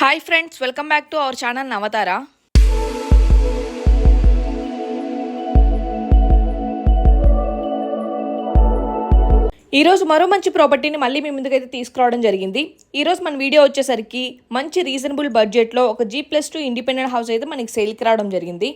Hi friends welcome back to our channel Navatara ఈరోజు మరో మంచి ప్రాపర్టీని మళ్ళీ మీ ముందుకైతే తీసుకురావడం జరిగింది. ఈరోజు మన వీడియో వచ్చేసరికి మంచి రీజనబుల్ బడ్జెట్లో ఒక G plus two independent house అయితే మనకి సేల్కి రావడం జరిగింది.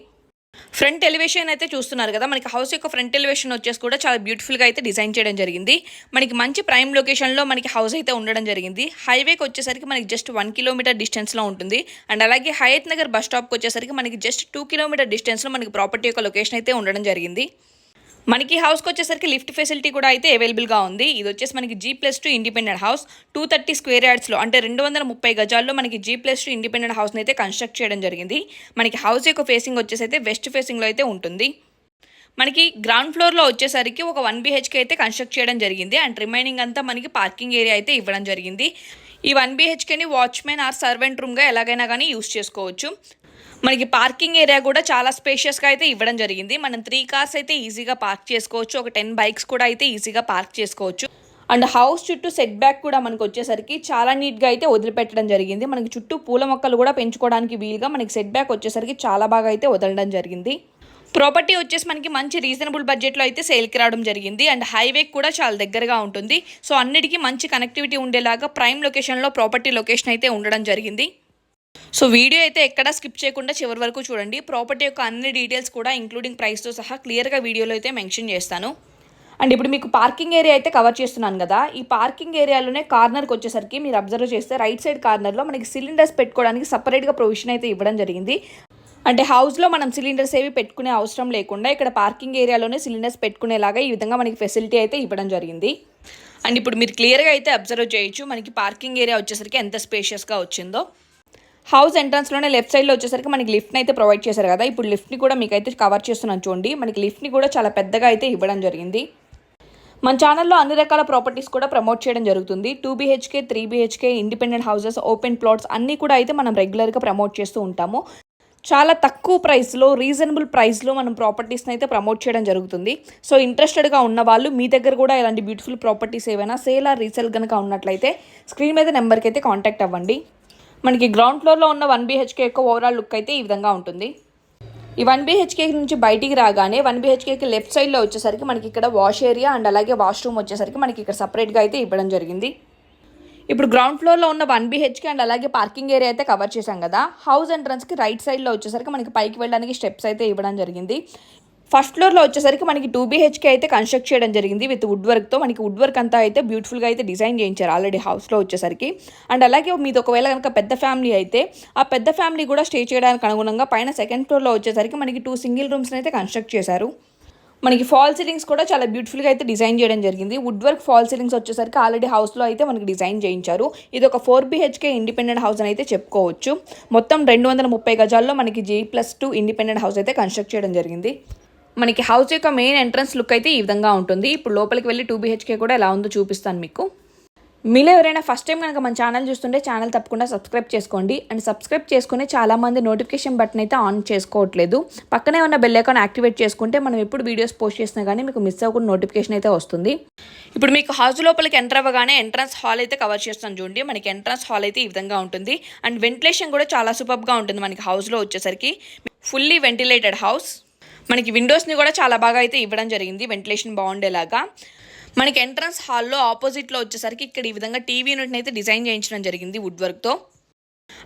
ఫ్రంట్ ఎలివేషన్ అయితే చూస్తున్నారు కదా. మనకి హౌస్ యొక్క ఫ్రంట్ ఎలివేషన్ వచ్చేసి కూడా చాలా బ్యూటిఫుల్గా అయితే డిజైన్ చేయడం జరిగింది. మనకి మంచి ప్రైమ్ లొకేషన్లో మనకి హౌస్ అయితే ఉండడం జరిగింది. హైవేకి వచ్చేసరికి మనకి జస్ట్ వన్ కిలోమీటర్ డిస్టెన్స్లో ఉంటుంది. అండ్ అలాగే హయత్ నగర్ బస్ స్టాప్కి వచ్చేసరికి మనకి జస్ట్ టూ కిలోమీటర్ డిస్టెన్స్లో మనకి ప్రాపర్టీ యొక్క లొకేషన్ అయితే ఉండడం జరిగింది. మనకి హౌస్కి వచ్చేసరికి లిఫ్ట్ ఫెసిలిటీ కూడా అయితే అవైలబుల్గా ఉంది. ఇది వచ్చేసి మనకి G plus two independent house two thirty square యార్డ్స్లో అంటే రెండు వందల ముప్పై గజాల్లో మనకి జీ ప్లస్ టూ ఇండిపెండెంట్ హౌస్ని అయితే కన్స్ట్రక్ట్ చేయడం జరిగింది. మనకి హౌస్ యొక్క ఫేసింగ్ వచ్చేసి అయితే వెస్ట్ ఫేసింగ్లో అయితే ఉంటుంది. మనకి గ్రౌండ్ ఫ్లోర్లో వచ్చేసరికి ఒక వన్ బీహెచ్కే అయితే కన్స్ట్రక్ట్ చేయడం జరిగింది. అండ్ రిమైనింగ్ అంతా మనకి పార్కింగ్ ఏరియా అయితే ఇవ్వడం జరిగింది. ఈ వన్ బీహెచ్కేని వాచ్మెన్ ఆర్ సర్వెంట్ రూమ్గా ఎలాగైనా కానీ యూస్ చేసుకోవచ్చు. మనకి పార్కింగ్ ఏరియా కూడా చాలా స్పేషియస్గా అయితే ఇవ్వడం జరిగింది. మనం త్రీ కార్స్ అయితే ఈజీగా పార్క్ చేసుకోవచ్చు. ఒక టెన్ బైక్స్ కూడా అయితే ఈజీగా పార్క్ చేసుకోవచ్చు. అండ్ హౌస్ చుట్టూ సెట్ బ్యాక్ కూడా మనకు వచ్చేసరికి చాలా నీట్గా అయితే వదిలిపెట్టడం జరిగింది. మనకి చుట్టూ పూల మొక్కలు కూడా పెంచుకోవడానికి వీలుగా మనకి సెట్ బ్యాక్ వచ్చేసరికి చాలా బాగా అయితే వదలడం జరిగింది. ప్రాపర్టీ వచ్చేసి మనకి మంచి రీజనబుల్ బడ్జెట్లో అయితే సేల్కి రావడం జరిగింది. అండ్ హైవేకి కూడా చాలా దగ్గరగా ఉంటుంది. సో అన్నిటికీ మంచి కనెక్టివిటీ ఉండేలాగా ప్రైమ్ లొకేషన్లో ప్రాపర్టీ లొకేషన్ అయితే ఉండడం జరిగింది. సో వీడియో అయితే ఎక్కడా స్కిప్ చేయకుండా చివరి వరకు చూడండి. ప్రాపర్టీ యొక్క అన్ని డీటెయిల్స్ కూడా ఇంక్లూడింగ్ ప్రైస్తో సహా క్లియర్గా వీడియోలో అయితే మెన్షన్ చేస్తాను. అండ్ ఇప్పుడు మీకు పార్కింగ్ ఏరియా అయితే కవర్ చేస్తున్నాను కదా. ఈ పార్కింగ్ ఏరియాలోనే కార్నర్కి వచ్చేసరికి మీరు అబ్జర్వ్ చేస్తే రైట్ సైడ్ కార్నర్లో మనకి సిలిండర్స్ పెట్టుకోవడానికి సపరేట్గా ప్రొవిజన్ అయితే ఇవ్వడం జరిగింది. అంటే హౌస్లో మనం సిలిండర్స్ ఏవి పెట్టుకునే అవసరం లేకుండా ఇక్కడ పార్కింగ్ ఏరియాలోనే సిలిండర్స్ పెట్టుకునేలాగా ఈ విధంగా మనకి ఫెసిలిటీ అయితే ఇవ్వడం జరిగింది. అండ్ ఇప్పుడు మీరు క్లియర్గా అయితే అబ్జర్వ్ చేయొచ్చు మనకి పార్కింగ్ ఏరియా వచ్చేసరికి ఎంత స్పేషియస్గా వచ్చిందో. హౌస్ ఎంట్రన్స్లోనే లెఫ్ట్ సైడ్లో వచ్చేసరికి మనకి లిఫ్ట్ని అయితే ప్రొవైడ్ చేశారు కదా. ఇప్పుడు లిఫ్ట్ని కూడా మీకు అయితే కవర్ చేస్తున్నాను చూడండి. మనకి లిఫ్ట్ని కూడా చాలా పెద్దగా అయితే ఇవ్వడం జరిగింది. మన ఛానల్లో అన్ని రకాల ప్రాపర్టీస్ కూడా ప్రమోట్ చేయడం జరుగుతుంది. Two BHK three BHK independent houses open plots అన్నీ కూడా అయితే మనం రెగ్యులర్గా ప్రమోట్ చేస్తూ ఉంటాము. చాలా తక్కువ ప్రైస్లో రీజనబుల్ ప్రైస్లో మనం ప్రాపర్టీస్ని అయితే ప్రమోట్ చేయడం జరుగుతుంది. సో ఇంట్రెస్టెడ్గా ఉన్న వాళ్ళు మీ దగ్గర కూడా ఇలాంటి బ్యూటిఫుల్ ప్రాపర్టీస్ ఏవైనా సేల్ ఆర్ రీసేల్ కనుక ఉన్నట్లయితే స్క్రీన్ మీద నెంబర్కి అయితే కాంటాక్ట్ అవ్వండి. మనకి గ్రౌండ్ ఫ్లోర్లో ఉన్న వన్ బీహెచ్కే యొక్క ఓవరాల్ లుక్ అయితే ఈ విధంగా ఉంటుంది. ఈ వన్ బీహెచ్కే నుంచి బయటికి రాగానే వన్ బీహెచ్కేకి లెఫ్ట్ సైడ్లో వచ్చేసరికి మనకి ఇక్కడ వాష్ ఏరియా అండ్ అలాగే వాష్రూమ్ వచ్చేసరికి మనకి ఇక్కడ సపరేట్గా అయితే ఇవ్వడం జరిగింది. ఇప్పుడు గ్రౌండ్ ఫ్లోర్లో ఉన్న వన్ బీహెచ్కే అండ్ అలాగే పార్కింగ్ ఏరియా అయితే కవర్ చేశాం కదా. హౌస్ ఎంట్రన్స్కి రైట్ సైడ్లో వచ్చేసరికి మనకి పైకి వెళ్ళడానికి స్టెప్స్ అయితే ఇవ్వడం జరిగింది. ఫస్ట్ ఫ్లోర్లో వచ్చేసరికి మనకి టూ బీహెచ్కే అయితే కన్స్ట్రక్ట్ చేయడం జరిగింది విత్ వుడ్ వర్క్తో మనకి వుడ్ వర్క్ అంతా అయితే బ్యూటిఫుల్గా అయితే డిజైన్ చేయించారు ఆల్రెడీ హౌస్లో వచ్చేసరికి. అండ్ అలాగే మీది ఒకవేళ కనుక పెద్ద ఫ్యామిలీ అయితే ఆ పెద్ద ఫ్యామిలీ కూడా స్టే చేయడానికి అనుగుణంగా పైన సెకండ్ ఫ్లోర్లో వచ్చేసరికి మనకి టూ సింగిల్ రూమ్స్ని అయితే కన్స్ట్రక్ట్ చేశారు. మనకి ఫాల్ సీలింగ్స్ కూడా చాలా బ్యూటిఫుల్గా అయితే డిజైన్ చేయడం జరిగింది. వుడ్ వర్క్ ఫాల్ సీలింగ్స్ వచ్చేసరికి ఆల్రెడీ హౌస్లో అయితే మనకి డిజైన్ చేయించారు. ఇది ఒక ఫోర్ బీహెచ్కే ఇండిపెండెంట్ హౌస్ అని అయితే చెప్పుకోవచ్చు. మొత్తం రెండు వందల ముప్పై గజాల్లో మనకి G plus two independent house అయితే కన్స్ట్రక్ట్ చేయడం జరిగింది. మనకి హౌస్ యొక్క మెయిన్ ఎంట్రన్స్ లుక్ అయితే ఈ విధంగా ఉంటుంది. ఇప్పుడు లోపలికి వెళ్ళి టూ బీహెచ్కే కూడా ఎలా ఉందో చూపిస్తాను మీకు. మీలో ఎవరైనా ఫస్ట్ టైం కనుక మన ఛానల్ చూస్తుంటే ఛానల్ తప్పకుండా సబ్స్క్రైబ్ చేసుకోండి. అండ్ సబ్స్క్రైబ్ చేసుకుని చాలామంది నోటిఫికేషన్ బటన్ అయితే ఆన్ చేసుకోవట్లేదు. పక్కనే ఉన్న బెల్ ఐకాన్ యాక్టివేట్ చేసుకుంటే మనం ఎప్పుడు వీడియోస్ పోస్ట్ చేసినా కానీ మీకు మిస్ అవ్వకుండా నోటిఫికేషన్ అయితే వస్తుంది. ఇప్పుడు మీకు హౌస్ లోపలికి ఎంటర్ అవ్వగానే ఎంట్రన్స్ హాల్ అయితే కవర్ చేస్తాను చూడండి. మనకి ఎంట్రన్స్ హాల్ అయితే ఈ విధంగా ఉంటుంది. అండ్ వెంటిలేషన్ కూడా చాలా సూపర్గా ఉంటుంది మనకి హౌస్లో వచ్చేసరికి. ఫుల్లీ వెంటిలేటెడ్ హౌస్ మనకి విండోస్ని కూడా చాలా బాగా అయితే ఇవ్వడం జరిగింది వెంటిలేషన్ బాగుండేలాగా. మనకి ఎంట్రన్స్ హాల్లో ఆపోజిట్లో వచ్చేసరికి ఇక్కడ ఈ విధంగా టీవీ యూనిట్ని అయితే డిజైన్ చేయించడం జరిగింది వుడ్ వర్క్తో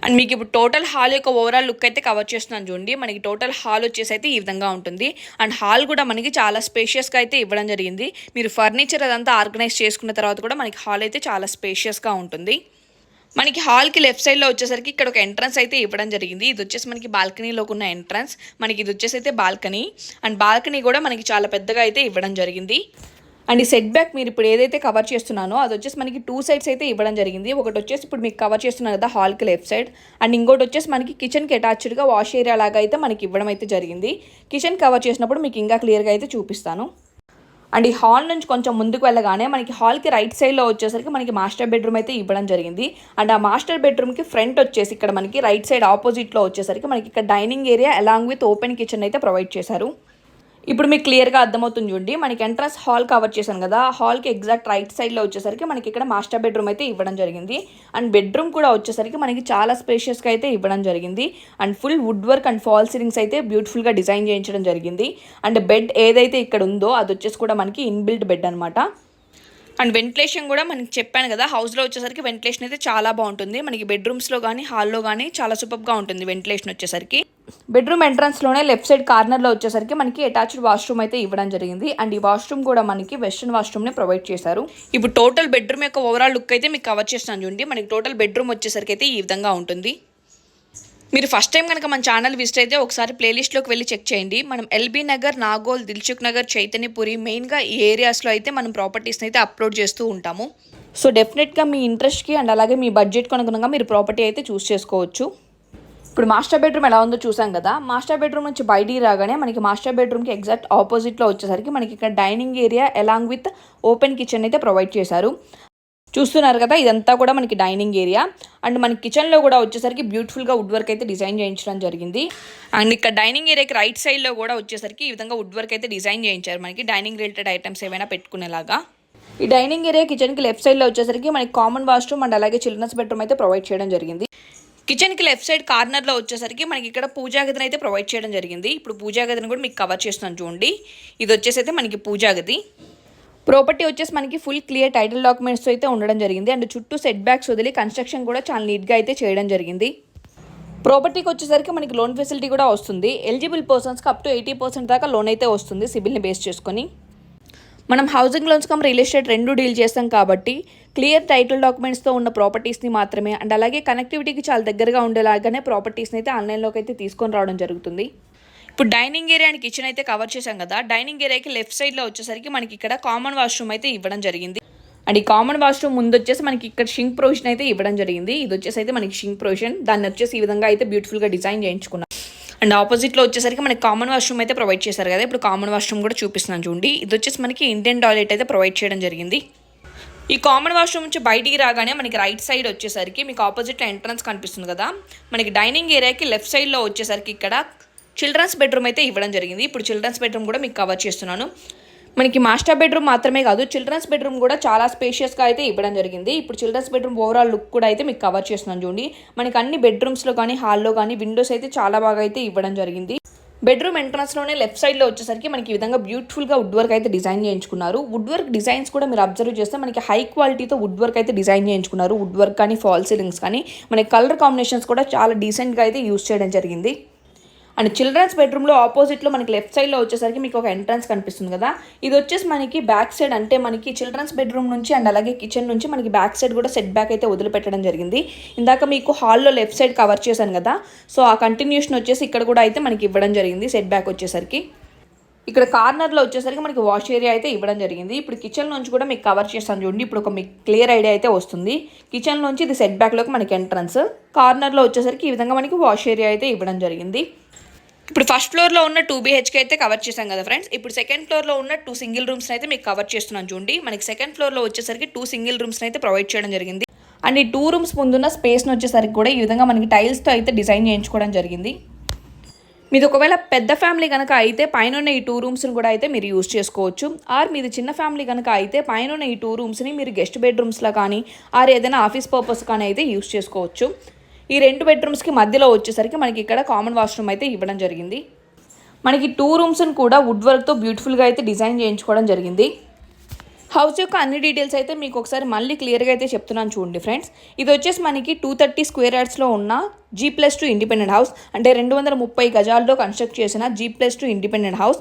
అండ్ మీకు ఇప్పుడు టోటల్ హాల్ యొక్క ఓవరాల్ లుక్ అయితే కవర్ చేస్తున్నాను చూడండి. మనకి టోటల్ హాల్ వచ్చేసి అయితే ఈ విధంగా ఉంటుంది. అండ్ హాల్ కూడా మనకి చాలా స్పేషియస్గా అయితే ఇవ్వడం జరిగింది. మీరు ఫర్నిచర్ అదంతా ఆర్గనైజ్ చేసుకున్న తర్వాత కూడా మనకి హాల్ అయితే చాలా స్పేషియస్గా ఉంటుంది. మనకి హాల్కి లెఫ్ట్ సైడ్లో వచ్చేసరికి ఇక్కడ ఒక ఎంట్రన్స్ అయితే ఇవ్వడం జరిగింది. ఇది వచ్చేసి మనకి బాల్కనీలోకి ఉన్న ఎంట్రన్స్. మనకి ఇది వచ్చేసి అయితే బాల్కనీ. అండ్ బాల్కనీ కూడా మనకి చాలా పెద్దగా అయితే ఇవ్వడం జరిగింది. అండ్ ఈ సెట్ బ్యాక్ మీరు ఇప్పుడు ఏదైతే కవర్ చేస్తున్నానో అది వచ్చేసి మనకి టూ సైడ్స్ అయితే ఇవ్వడం జరిగింది. ఒకటి వచ్చేసి ఇప్పుడు మీకు కవర్ చేస్తున్నాను కదా హాల్కి లెఫ్ట్ సైడ్. అండ్ ఇంకోటి వచ్చేసి మనకి కిచెన్కి అటాచ్డ్గా వాష్ ఏరియా లాగా అయితే మనకి ఇవ్వడం అయితే జరిగింది. కిచెన్ కవర్ చేసినప్పుడు మీకు ఇంకా క్లియర్గా అయితే చూపిస్తాను. అండ్ ఈ హాల్ నుంచి కొంచెం ముందుకు వెళ్ళగానే మనకి హాల్కి రైట్ సైడ్లో వచ్చేసరికి మనకి మాస్టర్ బెడ్రూమ్ అయితే ఇవ్వడం జరిగింది. అండ్ ఆ మాస్టర్ బెడ్రూమ్కి ఫ్రంట్ వచ్చేసి ఇక్కడ మనకి రైట్ సైడ్ ఆపోజిట్లో వచ్చేసరికి మనకి ఇక్కడ dining area along with open kitchen అయితే ప్రొవైడ్ చేశారు. ఇప్పుడు మీకు క్లియర్గా అర్థమవుతుంది చూడండి. మనకి ఎంట్రన్స్ హాల్ కవర్ చేశాను కదా. హాల్కి ఎగ్జాక్ట్ రైట్ సైడ్లో వచ్చేసరికి మనకి ఇక్కడ మాస్టర్ బెడ్రూమ్ అయితే ఇవ్వడం జరిగింది. అండ్ బెడ్రూమ్ కూడా వచ్చేసరికి మనకి చాలా స్పేషియస్గా అయితే ఇవ్వడం జరిగింది. And full wood work and fall ceilings అయితే బ్యూటిఫుల్గా డిజైన్ చేయించడం జరిగింది. అండ్ బెడ్ ఏదైతే ఇక్కడ ఉందో అది వచ్చేసి కూడా మనకి ఇన్బిల్ట్ బెడ్ అనమాట అండ్ వెంటిలేషన్ కూడా మనకి చెప్పాను కదా హౌస్లో వచ్చేసరికి వెంటిలేషన్ అయితే చాలా బాగుంటుంది. మనకి బెడ్రూమ్స్లో కానీ హాల్లో కానీ చాలా సూపర్గా ఉంటుంది వెంటిలేషన్ వచ్చేసరికి. బెడ్రూమ్ ఎంట్రన్స్లోనే లెఫ్ట్ సైడ్ కార్నర్లో వచ్చేసరికి మనకి అటాచ్డ్ వాష్రూమ్ అయితే ఇవ్వడం జరిగింది. అండ్ ఈ వాష్రూమ్ కూడా మనకి వెస్ట్రన్ వాష్రూమ్ని ప్రొవైడ్ చేశారు. ఇప్పుడు టోటల్ బెడ్రూమ్ యొక్క ఓవరాల్ లుక్ అయితే మీకు కవర్ చేస్తాను చూడండి. మనకి టోటల్ బెడ్రూమ్ వచ్చేసరికి అయితే ఈ విధంగా ఉంటుంది. మీరు ఫస్ట్ టైం కనుక మన ఛానల్ విజిట్ అయితే ఒకసారి ప్లేలిస్ట్లోకి వెళ్ళి చెక్ చేయండి. మనం ఎల్బీ నగర్ నాగోల్ దిల్చుక్ నగర్ చైతన్యపురి మెయిన్గా ఈ ఏరియాస్లో అయితే మనం ప్రాపర్టీస్ని అయితే అప్లోడ్ చేస్తూ ఉంటాము. సో డెఫినెట్గా మీ ఇంట్రెస్ట్కి అండ్ అలాగే మీ బడ్జెట్కి అనుగుణంగా మీరు ప్రాపర్టీ అయితే చూస్ చేసుకోవచ్చు. ఇప్పుడు మాస్టర్ బెడ్రూమ్ ఎలా ఉందో చూసాం కదా. మాస్టర్ బెడ్రూమ్ నుంచి బయటికి రాగానే మనకి మాస్టర్ బెడ్రూమ్కి ఎగ్జాక్ట్ ఆపోజిట్లో వచ్చేసరికి మనకి ఇక్కడ dining area along with open kitchen అయితే ప్రొవైడ్ చేశారు. చూస్తున్నారు కదా ఇదంతా కూడా మనకి డైనింగ్ ఏరియా. అండ్ మన కిచెన్లో కూడా వచ్చేసరికి బ్యూటిఫుల్గా వుడ్ వర్క్ అయితే డిజైన్ చేయించడం జరిగింది. అండ్ ఇక్కడ డైనింగ్ ఏరియాకి రైట్ సైడ్లో కూడా వచ్చేసరికి ఈ విధంగా వుడ్ వర్క్ అయితే డిజైన్ చేయించారు. మనకి డైనింగ్ రిలేటెడ్ ఐటమ్స్ ఏమైనా పెట్టుకునేలాగా. ఈ డైనింగ్ ఏరియా కిచెన్కి లెఫ్ట్ సైడ్లో వచ్చేసరికి మనకి కామన్ వాష్రూమ్ అండ్ అలాగే చిల్డ్రన్స్ బెడ్రూమ్ అయితే ప్రొవైడ్ చేయడం జరిగింది. కిచెన్కి లెఫ్ట్ సైడ్ కార్నర్లో వచ్చేసరికి మనకి ఇక్కడ పూజా గదిని అయితే ప్రొవైడ్ చేయడం జరిగింది. ఇప్పుడు పూజా గదిని కూడా మీకు కవర్ చేస్తున్నాను చూడండి. ఇది వచ్చేసి అయితే మనకి పూజా గది. ప్రాపర్టీ వచ్చేసి మనకి ఫుల్ క్లియర్ టైటిల్ డాక్యుమెంట్స్ అయితే ఉండడం జరిగింది. అండ్ చుట్టూ సెట్ బ్యాక్స్ వదిలి కన్స్ట్రక్షన్ కూడా చాలా నీట్గా అయితే చేయడం జరిగింది. ప్రాపర్టీకి వచ్చేసరికి మనకి లోన్ ఫెసిలిటీ కూడా వస్తుంది. ఎలిజిబుల్ పర్సన్స్కి అప్ టు ఎయిటీ పర్సెంట్ దాకా లోన్ అయితే వస్తుంది సిబిల్ని బేస్ చేసుకొని. మనం housing loans come real estate రెండు డీల్ చేస్తాం కాబట్టి క్లియర్ టైటిల్ డాక్యుమెంట్స్తో ఉన్న ప్రాపర్టీస్ని మాత్రమే అండ్ అలాగే కనెక్టివిటీకి చాలా దగ్గరగా ఉండేలాగానే ప్రాపర్టీస్ని అయితే ఆన్లైన్లోకి అయితే తీసుకొని రావడం జరుగుతుంది. ఇప్పుడు డైనింగ్ ఏరియా అండ్ కిచెన్ అయితే కవర్ చేశాం కదా డైనింగ్ ఏరియాకి లెఫ్ట్ సైడ్లో వచ్చేసరికి మనకి ఇక్కడ కామన్ వాష్రూమ్ అయితే ఇవ్వడం జరిగింది. అండ్ ఈ కామన్ వాష్రూమ్ ముందు వచ్చేసి మనకి ఇక్కడ షింక్ ప్రొవిజన్ అయితే ఇవ్వడం జరిగింది. ఇది వచ్చేసి అయితే మనకి షింక్ ప్రొవిజన్ దాన్ని వచ్చేసి ఈ విధంగా అయితే బ్యూటిఫుల్గా డిజైన్ చేయించుకున్నాం. అండ్ ఆపోజిట్లో వచ్చేసరికి మనకి కామన్ వాష్రూమ్ అయితే ప్రొవైడ్ చేశారు కదా. ఇప్పుడు కామన్ వాష్రూమ్ కూడా చూపిస్తున్నాను చూడండి. ఇది వచ్చేసి మనకి ఇండియన్ టాయిలెట్ అయితే ప్రొవైడ్ చేయడం జరిగింది. ఈ కామన్ వాష్రూమ్ నుంచి బయటికి రాగానే మనకి రైట్ సైడ్ వచ్చేసరికి మీకు ఆపోజిట్లో ఎంట్రన్స్ కనిపిస్తుంది కదా. మనకి డైనింగ్ ఏరియాకి లెఫ్ట్ సైడ్లో వచ్చేసరికి ఇక్కడ చిల్డ్రన్స్ బెడ్రూమ్ అయితే ఇవ్వడం జరిగింది. ఇప్పుడు చిల్డ్రన్స్ బెడ్రూమ్ కూడా మీకు కవర్ చేస్తున్నాను. మనకి మాస్టర్ బెడ్రూమ్ మాత్రమే కాదు చిల్డ్రన్స్ బెడ్రూమ్ కూడా చాలా స్పేషియస్గా అయితే ఇవ్వడం జరిగింది. ఇప్పుడు చిల్డ్రన్స్ బెడ్రూమ్ ఓవరాల్ లుక్ కూడా అయితే మీకు కవర్ చేస్తున్నాను చూడండి. మనకి అన్ని బెడ్రూమ్స్లో కానీ హాల్లో కానీ విండోస్ అయితే చాలా బాగా అయితే ఇవ్వడం జరిగింది. బెడ్రూమ్ ఎంట్రన్స్లోనే లెఫ్ట్ సైడ్లో వచ్చేసరికి మనకి ఈ విధంగా బ్యూటిఫుల్గా వుడ్ వర్క్ అయితే డిజైన్ చేయించుకున్నారు. వుడ్ వర్క్ డిజైన్స్ కూడా మీరు అబ్జర్వ్ చేస్తే మనకి హై క్వాలిటీతో వుడ్ వర్క్ అయితే డిజైన్ చేయించుకున్నారు. వుడ్ వర్క్ కానీ ఫాల్ సీలింగ్స్ కానీ. మనకి కలర్ కాంబినేషన్స్ కూడా చాలా డీసెంట్గా అయితే యూస్ చేయడం జరిగింది. అండ్ చిల్డ్రన్స్ బెడ్రూమ్లో ఆపోజిట్లో మనకి లెఫ్ట్ సైడ్లో వచ్చేసరికి మీకు ఒక ఎంట్రన్స్ కనిపిస్తుంది కదా. ఇది వచ్చేసి మనకి బ్యాక్ సైడ్ అంటే మనకి చిల్డ్రన్స్ బెడ్రూమ్ నుంచి అండ్ అలాగే కిచెన్ నుంచి మనకి బ్యాక్ సైడ్ కూడా సెట్ బ్యాక్ అయితే వదిలిపెట్టడం జరిగింది. ఇందాక మీకు హాల్లో లెఫ్ట్ సైడ్ కవర్ చేశాను కదా. సో ఆ కంటిన్యూషన్ వచ్చేసి ఇక్కడ కూడా అయితే మనకి ఇవ్వడం జరిగింది సెట్ బ్యాక్ వచ్చేసరికి. ఇక్కడ కార్నర్లో వచ్చేసరికి మనకి వాష్ ఏరియా అయితే ఇవ్వడం జరిగింది. ఇప్పుడు కిచెన్ నుంచి కూడా మీకు కవర్ చేస్తాను చూడండి. ఇప్పుడు ఒక మీకు క్లియర్ ఐడియా అయితే వస్తుంది. కిచెన్ నుంచి ఇది సెట్ బ్యాక్లోకి మనకి ఎంట్రన్స్. కార్నర్లో వచ్చేసరికి ఈ విధంగా మనకి వాష్ ఏరియా అయితే ఇవ్వడం జరిగింది. ఇప్పుడు ఫస్ట్ ఫ్లోర్లో ఉన్న టూ బీహెచ్కే అయితే కవర్ చేశాం కదా ఫ్రెండ్స్ ఇప్పుడు సెకండ్ ఫ్లోర్లో ఉన్న టూ సింగిల్ రూమ్స్ని అయితే మీకు కవర్ చేస్తున్నాను చూడండి. మనకి సెకండ్ ఫ్లోర్లో వచ్చేసరికి టూ సింగిల్ రూమ్స్ని అయితే ప్రొవైడ్ చేయడం జరిగింది. అండ్ ఈ టూ రూమ్స్ ముందున్న స్పేస్ని వచ్చేసరికి కూడా ఈ విధంగా మనకి టైల్స్తో అయితే డిజైన్ చేయించుకోవడం జరిగింది. మీది ఒకవేళ పెద్ద ఫ్యామిలీ కనుక అయితే పైన ఉన్న ఈ టూ రూమ్స్ని కూడా అయితే మీరు యూస్ చేసుకోవచ్చు. ఆర్ మీది చిన్న ఫ్యామిలీ కనుక అయితే పైన ఉన్న ఈ టూ రూమ్స్ని మీరు గెస్ట్ బెడ్రూమ్స్లో కానీ ఆర్ ఏదైనా ఆఫీస్ పర్పస్ కానీ అయితే యూస్ చేసుకోవచ్చు. ఈ రెండు బెడ్రూమ్స్కి మధ్యలో వచ్చేసరికి మనకి ఇక్కడ కామన్ వాష్రూమ్ అయితే ఇవ్వడం జరిగింది. మనకి టూ రూమ్స్ని కూడా వుడ్ వర్క్తో బ్యూటిఫుల్గా అయితే డిజైన్ చేయించుకోవడం జరిగింది. హౌస్ యొక్క అన్ని డీటెయిల్స్ అయితే మీకు ఒకసారి మళ్ళీ క్లియర్గా అయితే చెప్తున్నాను చూడండి ఫ్రెండ్స్ ఇది వచ్చేసి మనకి టూ థర్టీ స్క్వేర్ యార్డ్స్లో ఉన్న G plus two independent house అంటే రెండు వందల ముప్పై గజాల్లో కన్స్ట్రక్ట్ చేసిన G plus two independent house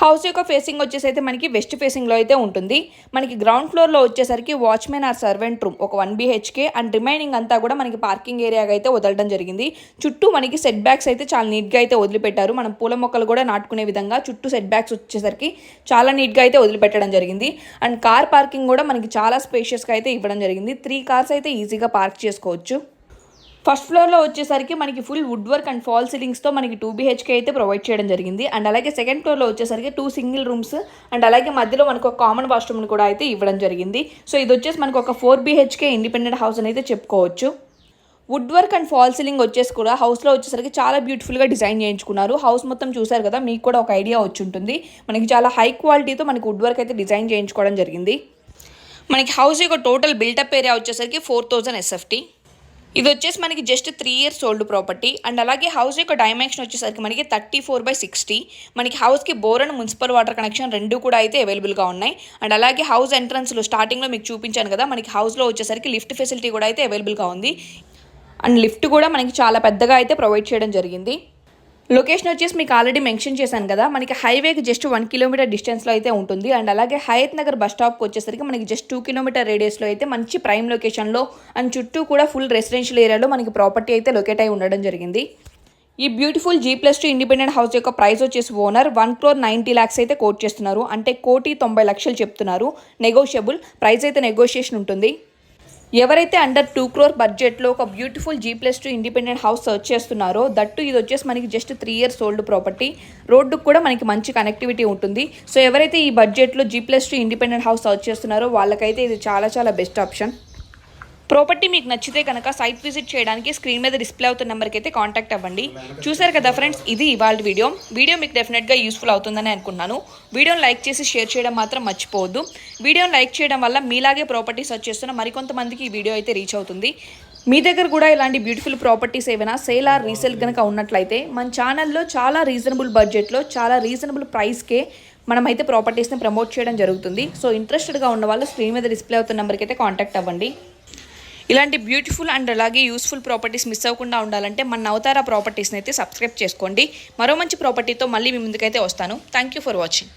house యొక్క ఫేసింగ్ వచ్చేసి అయితే మనకి వెస్ట్ ఫేసింగ్లో అయితే ఉంటుంది. మనకి గ్రౌండ్ ఫ్లోర్లో వచ్చేసరికి వాచ్మెన్ ఆర్ సర్వెంట్ రూమ్ ఒక వన్ బీహెచ్కే అండ్ రిమైనింగ్ అంతా కూడా మనకి పార్కింగ్ ఏరియాగా అయితే వదలడం జరిగింది. చుట్టూ మనకి సెట్ బ్యాక్స్ అయితే చాలా నీట్గా అయితే వదిలిపెట్టారు. మనం పూల మొక్కలు కూడా నాటుకునే విధంగా చుట్టూ సెట్ బ్యాక్స్ వచ్చేసరికి చాలా నీట్గా అయితే వదిలిపెట్టడం జరిగింది. అండ్ కార్ పార్కింగ్ కూడా మనకి చాలా స్పేషియస్గా అయితే ఇవ్వడం జరిగింది. త్రీ కార్స్ అయితే ఈజీగా పార్క్ చేసుకోవచ్చు. ఫస్ట్ ఫ్లోర్లో వచ్చేసరికి మనకి full wood work and fall సీలింగ్స్తో మనకి టూ బీహెచ్కే అయితే ప్రొవైడ్ చేయడం జరిగింది. అండ్ అలాగే సెకండ్ ఫ్లోర్లో వచ్చేసరికి టూ సింగిల్ రూమ్స్ అండ్ అలాగే మధ్యలో మనకు ఒక కామన్ వాష్రూమ్ని కూడా అయితే ఇవ్వడం జరిగింది. సో ఇది వచ్చేసి మనకు ఒక ఫోర్ బీహెచ్కే ఇండిపెండెంట్ హౌస్ అని అయితే చెప్పుకోవచ్చు. Wood work and fall ceiling వచ్చేసి కూడా హౌస్లో వచ్చేసరికి చాలా బ్యూటిఫుల్గా డిజైన్ చేయించుకున్నారు. హౌస్ మొత్తం చూశారు కదా మీకు కూడా ఒక ఐడియా వచ్చి ఉంటుంది మనకి చాలా హై క్వాలిటీతో మనకి వుడ్ వర్క్ అయితే డిజైన్ చేయించుకోవడం జరిగింది. మనకి హౌస్ యొక్క టోటల్ బిల్టప్ ఏరియా వచ్చేసరికి ఫోర్ థౌజండ్ ఎస్ఎఫ్టీ. ఇది వచ్చేసి మనకి just three years old property and అలాగే హౌస్ యొక్క డైమెన్షన్ వచ్చేసరికి మనకి థర్టీ ఫోర్ బై సిక్స్టీ మనకి హౌస్కి bore and municipal water connection రెండు కూడా అయితే అవైలబుల్గా ఉన్నాయి. అండ్ అలాగే హౌస్ ఎంట్రన్స్లో స్టార్టింగ్లో మీకు చూపించాను కదా మనకి హౌస్లో వచ్చేసరికి లిఫ్ట్ ఫెసిలిటీ కూడా అయితే అవైలబుల్గా ఉంది. అండ్ లిఫ్ట్ కూడా మనకి చాలా పెద్దగా అయితే ప్రొవైడ్ చేయడం జరిగింది. లొకేషన్ వచ్చేసి మీకు ఆల్రెడీ మెన్షన్ చేశాను కదా మనకి హైవేకి జస్ట్ వన్ కిలోమీటర్ డిస్టెన్స్లో అయితే ఉంటుంది. అండ్ అలాగే హయత్ నగర్ బస్ స్టాప్కి వచ్చేసరికి మనకి జస్ట్ టూ కిలోమీటర్ రేడియస్లో అయితే మంచి ప్రైమ్ లొకేషన్లో అండ్ చుట్టూ కూడా ఫుల్ రెసిడెన్షియల్ ఏరియాలో మనకి ప్రాపర్టీ అయితే లొకేట్ అయి ఉండడం జరిగింది. ఈ beautiful G plus two independent house యొక్క ప్రైస్ వచ్చేసి owner one crore ninety lakhs అయితే కోట్ చేస్తున్నారు. అంటే కోటి తొంభై లక్షలు చెప్తున్నారు. నెగోషియబుల్ ప్రైస్ అయితే నెగోషియేషన్ ఉంటుంది. ఎవరైతే అండర్ టూ క్రోర్ బడ్జెట్లో ఒక beautiful G plus two independent house search చేస్తున్నారో దట్టు ఇది వచ్చేసి మనకి just three years old property రోడ్డుకు కూడా మనకి మంచి కనెక్టివిటీ ఉంటుంది. సో ఎవరైతే ఈ బడ్జెట్లో G plus two independent house search చేస్తున్నారో వాళ్ళకైతే ఇది చాలా చాలా బెస్ట్ ఆప్షన్ ప్రాపర్టీ మీకు నచ్చితే కనుక సైట్ విజిట్ చేయడానికి స్క్రీన్ మీద డిస్ప్లే అవుతున్న నెంబర్కి అయితే కాంటాక్ట్ అవ్వండి. చూసారు కదా ఫ్రెండ్స్ ఇది ఇవాళ వీడియో వీడియో మీకు డెఫినెట్గా యూస్ఫుల్ అవుతుందని అనుకున్నాను. వీడియోని లైక్ చేసి షేర్ చేయడం మాత్రం మర్చిపోవద్దు. వీడియోని లైక్ చేయడం వల్ల మీలాగే ప్రాపర్టీ వచ్చేస్తున్న చేస్తున్న మరికొంతమందికి ఈ వీడియో అయితే రీచ్ అవుతుంది. మీ దగ్గర కూడా ఇలాంటి బ్యూటిఫుల్ ప్రాపర్టీస్ ఏమైనా సేల్ ఆర్ రీసేల్ కనుక ఉన్నట్లయితే మన ఛానల్లో చాలా రీజనబుల్ బడ్జెట్లో చాలా రీజనబుల్ ప్రైస్కే మనమైతే ప్రాపర్టీస్ని ప్రమోట్ చేయడం జరుగుతుంది. సో ఇంట్రెస్టెడ్గా ఉన్న వాళ్ళు స్క్రీన్ మీద డిస్ప్లే అవుతున్న నెంబర్కి అయితే కాంటాక్ట్ అవ్వండి. ఇలాంటి బ్యూటిఫుల్ అండ్ అలాగే యూస్ఫుల్ ప్రాపర్టీస్ మిస్ అవ్వకుండా ఉండాలంటే మన నవతార ప్రాపర్టీస్ని అయితే సబ్స్క్రైబ్ చేసుకోండి. మరో మంచి ప్రాపర్టీతో మళ్ళీ మీ ముందుకైతే వస్తాను. Thank you for watching